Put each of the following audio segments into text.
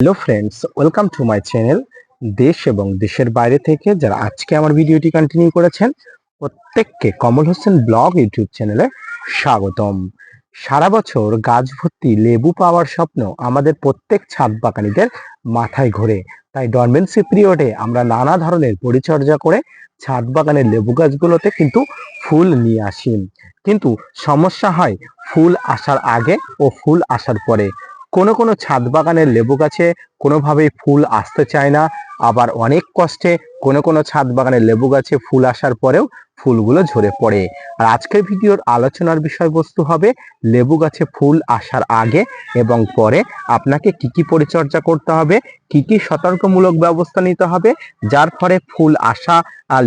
Hello friends welcome to my channel দেশ এবং দেশের বাইরে থেকে যারা আজকে আমার ভিডিওটি কন্টিনিউ করেছেন, প্রত্যেককে কমল হোসেন ব্লগ ইউটিউব চ্যানেলে স্বাগতম। সারা বছর গাছ ভর্তি লেবু পাওয়ার স্বপ্ন আমাদের প্রত্যেক ছাদ বাগানিদের মাথায় ঘোরে। তাই ডরমেন্সি পিরিয়ডে আমরা নানা ধরনের পরিচর্যা করে ছাদ বাগানের লেবু গাছগুলোতে কিন্তু ফুল নিয়ে আসি। কিন্তু সমস্যা হয় ফুল আসার আগে ও ফুল আসার পরে। কোনো কোনো ছাদ বাগানের লেবু গাছে কোনোভাবেই ফুল আসতে চায় না। আবার অনেক কষ্টে কোনো কোনো ছাদ বাগানের লেবু গাছে ফুল আসার পরেও ফুলগুলো ঝরে পড়ে। আর আজকের ভিডিওর আলোচনার বিষয়বস্তু হবে লেবু গাছে ফুল আসার আগে এবং পরে আপনাকে কি কি পরিচর্যা করতে হবে, কি কি সতর্কমূলক ব্যবস্থা নিতে হবে, যার ফলে ফুল আসা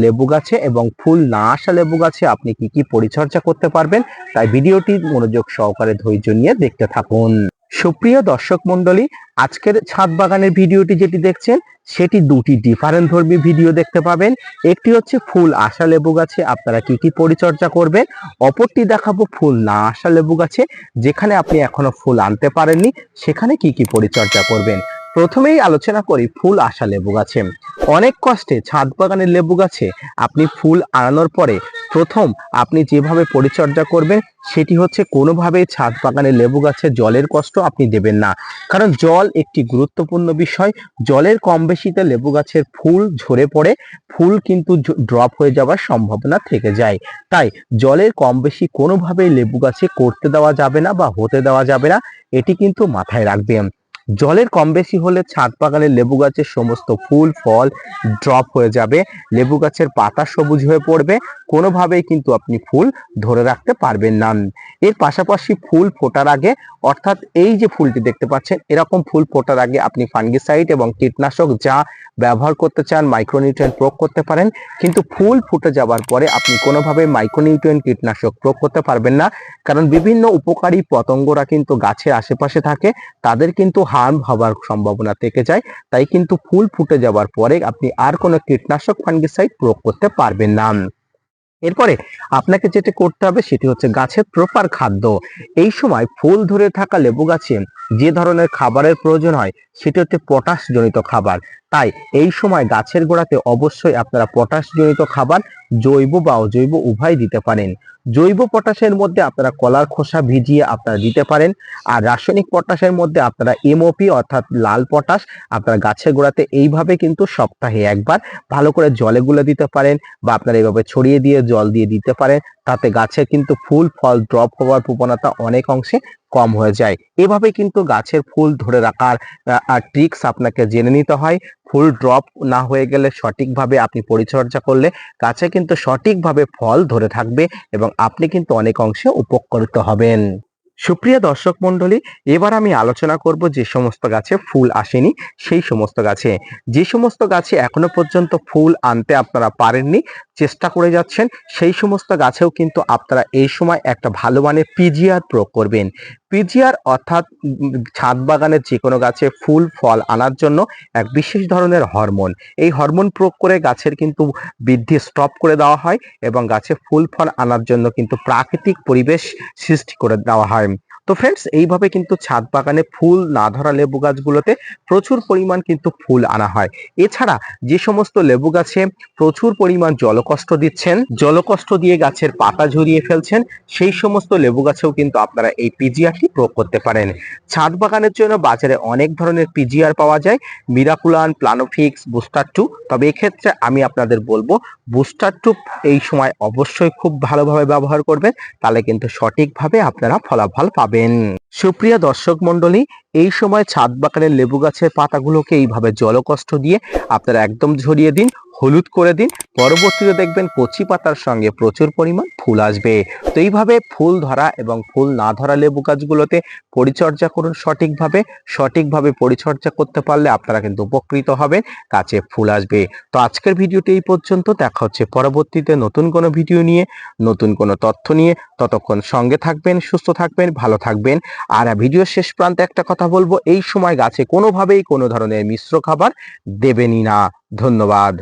লেবু গাছে এবং ফুল না আসা লেবু গাছে আপনি কি কি পরিচর্যা করতে পারবেন, তাই ভিডিওটি মনোযোগ সহকারে ধৈর্য নিয়ে দেখতে থাকুন। সুপ্রিয় দর্শক মন্ডলী আজকের ছাদ বাগানের ভিডিওটি যেটি দেখছেন, সেটি দুটি ডিফারেন্ট ধর্মী ভিডিও দেখতে পাবেন। একটি হচ্ছে ফুল আসা লেবু গাছে, আপনারা কি কি পরিচর্যা করবেন? অপরটি দেখাবো ফুল না আসা লেবু গাছে, যেখানে আপনি এখনও ফুল আনতে পারেননি, সেখানে কি কি পরিচর্যা করবেন? প্রথমেই আলোচনা করি ফুল আসা লেবু গাছে। অনেক কষ্টে ছাদ বাগানের লেবু গাছে আপনি ফুল আনানোর পরে প্রথম আপনি যেভাবে পরিচর্যা করবেন, সেটি হচ্ছে কোনোভাবেই ছাদ বাগানে লেবু গাছে জলের কষ্ট আপনি দেবেন না। কারণ জল একটি গুরুত্বপূর্ণ বিষয়। জলের কম বেশিতে লেবু গাছের ফুল ঝরে পড়ে, ফুল কিন্তু ড্রপ হয়ে যাওয়ার সম্ভাবনা থেকে যায়। তাই জলের কম বেশি কোনোভাবেই লেবু গাছে করতে দেওয়া যাবে না বা হতে দেওয়া যাবে না, এটি কিন্তু মাথায় রাখবেন। জলের কম বেশি হলে ছাদ বাগানে লেবু গাছের সমস্ত ফুল, ফল ড্রপ হয়ে যাবে। লেবু গাছের পাতা সবুজ হয়ে পড়বে। কোনোভাবেই কিন্তু আপনি ফুল ধরে রাখতে পারবেন না। এর পাশাপাশি ফুল ফোটার আগে, অর্থাৎ এই যে ফুলটি দেখতে পাচ্ছেন, এরকম ফুল ফোটার আগে আপনি ফাঙ্গিসাইড এবং কীটনাশক যা ব্যবহার করতে চান মাইক্রোনিউট্রিয়েন্ট প্রয়োগ করতে পারেন, কিন্তু ফুল ফুটে যাওয়ার পরে আপনি কোনোভাবে মাইক্রোনিউট্রিয়েন্ট কীটনাশক প্রয়োগ করতে পারবেন না। কারণ বিভিন্ন উপকারী পতঙ্গরা কিন্তু গাছের আশেপাশে থাকে, তাদের কিন্তু হার্ম হওয়ার সম্ভাবনা থেকে যায়, তাই কিন্তু ফুল ফুটে যাওয়ার পরে আপনি আর কোনো কীটনাশক ফাঙ্গিসাইড প্রয়োগ করতে পারবেন না। এরপরে আপনাকে যেটা করতে হবে, সেটি হচ্ছে গাছের প্রপার খাদ্য। এই সময় ফুল ধরে থাকা লেবু গাছে যে ধরনের খাবারের প্রয়োজন হয়, সেটি হচ্ছে পটাশ জনিত খাবার। তাই এই সময় গাছের গোড়াতে অবশ্যই আপনারা পটাশ জনিত খাবার জৈব বা অজৈব উভয় দিতে পারেন। জৈব পটাশের মধ্যে আপনারা কলার খোসা ভিজিয়ে আপনারা দিতে পারেন, আর রাসায়নিক পটাশের মধ্যে আপনারা এমওপি অর্থাৎ লাল পটাশ আপনারা গাছের গোড়াতে এইভাবে কিন্তু সপ্তাহে একবার ভালো করে জলে গুলে দিতে পারেন বা আপনারা এইভাবে ছড়িয়ে দিয়ে জল দিয়ে দিতে পারেন। তাতে গাছের কিন্তু ফুল, ফল ড্রপ হওয়ার প্রবণতা অনেক অংশে কম হয়ে যায়। এভাবে কিন্তু গাছের ফুল ধরে রাখার ট্রিক্স আপনাকে জেনে নিতে হয়। ফুল ড্রপ না হয়ে গেলে সঠিকভাবে আপনি পরিচর্যা করলে গাছে কিন্তু সঠিকভাবে ফল ধরে থাকবে এবং আপনি কিন্তু অনেক অংশে উপকৃত হবেন। সুপ্রিয় দর্শক মণ্ডলী, এবার আমি আলোচনা করব যে সমস্ত গাছে ফুল আসেনি, সেই সমস্ত গাছে। যে সমস্ত গাছে এখনও পর্যন্ত ফুল আনতে আপনারা পারেননি চেষ্টা করে যাচ্ছেন, সেই সমস্ত গাছেও কিন্তু আপনারা এই সময় একটা ভালো মানের পিজিআর প্রয়োগ করবেন। পিজিআর অর্থাৎ ছাদ বাগানের যে কোনো গাছে ফুল, ফল আনার জন্য এক বিশেষ ধরনের হরমোন। এই হরমোন প্রয়োগ করে গাছের কিন্তু বৃদ্ধি স্টপ করে দেওয়া হয় এবং গাছে ফুল, ফল আনার জন্য কিন্তু প্রাকৃতিক পরিবেশ সৃষ্টি করে দেওয়া হয়। তো ফ্রেন্ডস এইভাবে কিন্তু ছাদ বাগানে ফুল না ধরা লেবু গাছগুলোতে প্রচুর পরিমাণ কিন্তু ফুল আনা হয়। এছাড়া যে সমস্ত লেবু গাছে প্রচুর পরিমাণ জলকষ্ট দিচ্ছেন, জলকষ্ট দিয়ে গাছের পাতা ঝরিয়ে ফেলছেন, সেই সমস্ত লেবু গাছেও কিন্তু আপনারা এই পিজিআরটি প্রয়োগ করতে পারেন। ছাদ বাগানের জন্য বাজারে অনেক ধরনের পিজিআর পাওয়া যায়। মিরাকুলান প্লানোফিক্স বুস্টার টু তবে এক্ষেত্রে আমি আপনাদের বলব বুস্টার টু এই সময় অবশ্যই খুব ভালোভাবে ব্যবহার করবেন। তাহলে কিন্তু সঠিকভাবে আপনারা ফলাফল পাবেন। সুপ্রিয় দর্শক মন্ডলী এই সময় ছাদ বাগানের লেবু গাছের পাতাগুলোকে এইভাবে জলকষ্ট দিয়ে আপনারা একদম ঝরিয়ে দিন। হলুদ করে দিন। পরবর্তীতে দেখবেন কচি পাতার সঙ্গে প্রচুর পরিমাণ ফুল আসবে। তো এইভাবে ফুল ধরা এবং ফুল না ধরা লেবু গাছগুলোতে পরিচর্যা করুন সঠিকভাবে। সঠিকভাবে পরিচর্যা করতে পারলে আপনারা কিন্তু উপকৃত হবেন, গাছে ফুল আসবে। তো আজকের ভিডিওটি এই পর্যন্ত। দেখা হচ্ছে পরবর্তীতে নতুন কোনো ভিডিও নিয়ে, নতুন কোনো তথ্য নিয়ে। ততক্ষণ সঙ্গে থাকবেন, সুস্থ থাকবেন, ভালো থাকবেন। আর ভিডিওর শেষ প্রান্তে একটা কথা বলব, এই সময় গাছে কোনোভাবেই কোনো ধরনের মিশ্র খাবার দেবেনই না। ধন্যবাদ।